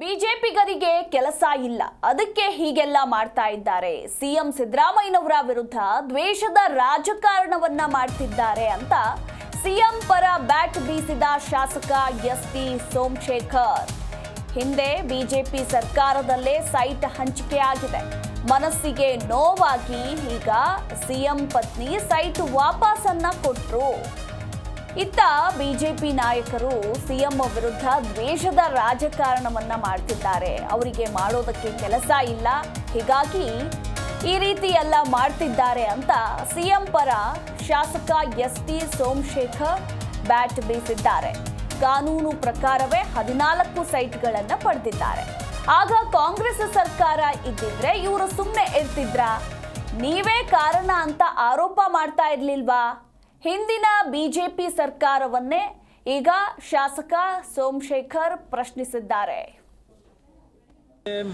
ಬಿಜೆಪಿಗರಿಗೆ ಕೆಲಸ ಇಲ್ಲ. ಅದಕ್ಕೆ ಹೀಗೆಲ್ಲ ಮಾಡ್ತಾ ಇದ್ದಾರೆ. ಸಿಎಂ ಸಿದ್ದರಾಮಯ್ಯನವರ ವಿರುದ್ಧ ದ್ವೇಷದ ರಾಜಕಾರಣವನ್ನ ಮಾಡ್ತಿದ್ದಾರೆ ಅಂತ ಸಿಎಂ ಪರ ಬ್ಯಾಟ್ ಬೀಸಿದ ಶಾಸಕ ಎಸ್ ಟಿ ಸೋಮಶೇಖರ್. ಹಿಂದೆ ಬಿಜೆಪಿ ಸರ್ಕಾರದಲ್ಲೇ ಸೈಟ್ ಹಂಚಿಕೆಯಾಗಿದೆ ಮನಸ್ಸಿಗೆ ನೋವಾಗಿ ಈಗ ಸಿಎಂ ಪತ್ನಿ ಸೈಟ್ ವಾಪಸನ್ನ ಕೊಟ್ರು. ಇತ್ತ ಬಿಜೆಪಿ ನಾಯಕರು ಸಿಎಂ ವಿರುದ್ಧ ದ್ವೇಷದ ರಾಜಕಾರಣವನ್ನ ಮಾಡ್ತಿದ್ದಾರೆ. ಅವರಿಗೆ ಮಾಡೋದಕ್ಕೆ ಕೆಲಸ ಇಲ್ಲ. ಹೀಗಾಗಿ ಈ ರೀತಿ ಎಲ್ಲ ಮಾಡ್ತಿದ್ದಾರೆ ಅಂತ ಸಿಎಂ ಪರ ಶಾಸಕ ಎಸ್ ಟಿ ಸೋಮಶೇಖರ್ ಬ್ಯಾಟ್ ಬೀಸಿದ್ದಾರೆ. ಕಾನೂನು ಪ್ರಕಾರವೇ ಹದಿನಾಲ್ಕು ಸೈಟ್ಗಳನ್ನು ಪಡೆದಿದ್ದಾರೆ. ಆಗ ಕಾಂಗ್ರೆಸ್ ಸರ್ಕಾರ ಇದ್ದಿದ್ರೆ ಇವರು ಸುಮ್ಮನೆ ಇರ್ತಿದ್ರಾ? ನೀವೇ ಕಾರಣ ಅಂತ ಆರೋಪ ಮಾಡ್ತಾ ಇರ್ಲಿಲ್ವಾ? ಹಿಂದಿನ ಬಿಜೆಪಿ ಸರ್ಕಾರವನ್ನೇ ಈಗ ಶಾಸಕ ಸೋಮಶೇಖರ್ ಪ್ರಶ್ನಿಸಿದ್ದಾರೆ.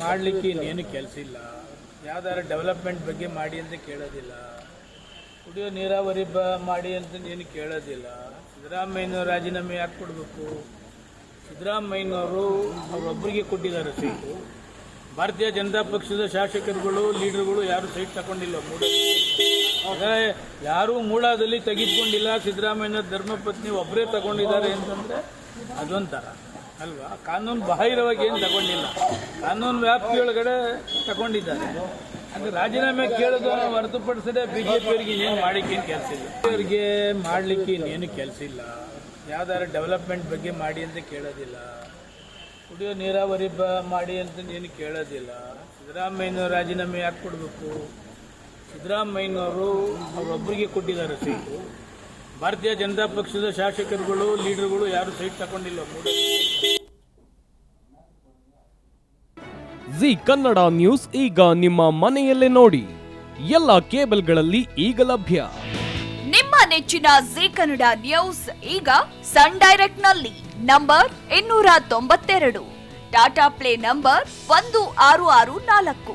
ಮಾಡಲಿಕ್ಕೆ ಇನ್ನೇನು ಕೆಲಸ ಇಲ್ಲ. ಯಾವ್ದಾರ ಡೆವಲಪ್ಮೆಂಟ್ ಬಗ್ಗೆ ಮಾಡಿ ಅಂತ ಕೇಳೋದಿಲ್ಲ. ಕುಡಿಯೋ ನೀರಾವರಿ ಬ ಮಾಡಿ ಅಂತ ಏನು ಕೇಳೋದಿಲ್ಲ. ಸಿದ್ದರಾಮಯ್ಯನವ್ರು ರಾಜೀನಾಮೆ ಯಾಕೆ ಕೊಡಬೇಕು? ಸಿದ್ದರಾಮಯ್ಯನವರು ಅವರೊಬ್ಬರಿಗೆ ಕೊಟ್ಟಿದ್ದಾರೆ ಸೀಟು ಭಾರತೀಯ ಜನತಾ ಪಕ್ಷದ ಶಾಸಕರುಗಳು ಲೀಡರ್ಗಳು ಯಾರು ಸೈಟ್ ತಗೊಂಡಿಲ್ಲ ಮೂಡ ಅದೇ ಯಾರೂ ಮೂಳದಲ್ಲಿ ತೆಗೆದುಕೊಂಡಿಲ್ಲ. ಸಿದ್ದರಾಮಯ್ಯ ಧರ್ಮಪತ್ನಿ ಒಬ್ಬರೇ ತಗೊಂಡಿದ್ದಾರೆ ಅಂತಂದರೆ ಅದೊಂಥರ, ಅಲ್ವಾ? ಕಾನೂನು ಬಾಹಿರವಾಗಿ ಏನು ತಗೊಂಡಿಲ್ಲ. ಕಾನೂನು ವ್ಯಾಪ್ತಿಯೊಳಗಡೆ ತಗೊಂಡಿದ್ದಾರೆ. ಅದು ರಾಜೀನಾಮೆ ಕೇಳೋದು ಹೊರತುಪಡಿಸದೆ ಬಿ ಜೆ ಪಿಯವರಿಗೆ ಇನ್ನೇನು ಮಾಡಲಿಕ್ಕೆ ಏನು ಕೆಲಸ ಇಲ್ಲ. ಅವರಿಗೆ ಮಾಡಲಿಕ್ಕೆ ಇನ್ನೇನು ಕೆಲಸ ಇಲ್ಲ. ಯಾವ್ದಾದ್ರು ಡೆವಲಪ್ಮೆಂಟ್ ಬಗ್ಗೆ ಮಾಡಿ ಅಂತ ಕೇಳೋದಿಲ್ಲ. ಕುಡಿಯೋ ನೀರಾವರಿ ಮಾಡಿ ಅಂತ ಏನು ಕೇಳೋದಿಲ್ಲ. ಸಿದ್ದರಾಮಯ್ಯನವ್ರು ರಾಜೀನಾಮೆ ಯಾಕೆ ಕೊಡಬೇಕು? ಸಿದ್ದರಾಮಯ್ಯನವರು ಅವರೊಬ್ಬರಿಗೆ ಕೊಟ್ಟಿದ್ದಾರೆ ಸೀಟು ಭಾರತೀಯ ಜನತಾ ಪಕ್ಷದ ಶಾಸಕರುಗಳು ಲೀಡರ್ಗಳು ಯಾರು ಸೈಟ್ ತಗೊಂಡಿಲ್ಲ. ಜಿ ಕನ್ನಡ ನ್ಯೂಸ್ ಈಗ ನಿಮ್ಮ ಮನೆಯಲ್ಲೇ ನೋಡಿ. ಎಲ್ಲ ಕೇಬಲ್ಗಳಲ್ಲಿ ಈಗ ಲಭ್ಯ. ನಿಮ್ಮ ನೆಚ್ಚಿನ ಜಿ ಕನ್ನಡ ನ್ಯೂಸ್ ಈಗ ಸನ್ ಡೈರೆಕ್ಟ್ನಲ್ಲಿ ನಂಬರ್ ಇನ್ನೂರ ತೊಂಬತ್ತೆರಡು. ಟಾಟಾ ಪ್ಲೇ ನಂಬರ್ ಒಂದು ಆರು ಆರು ನಾಲ್ಕು.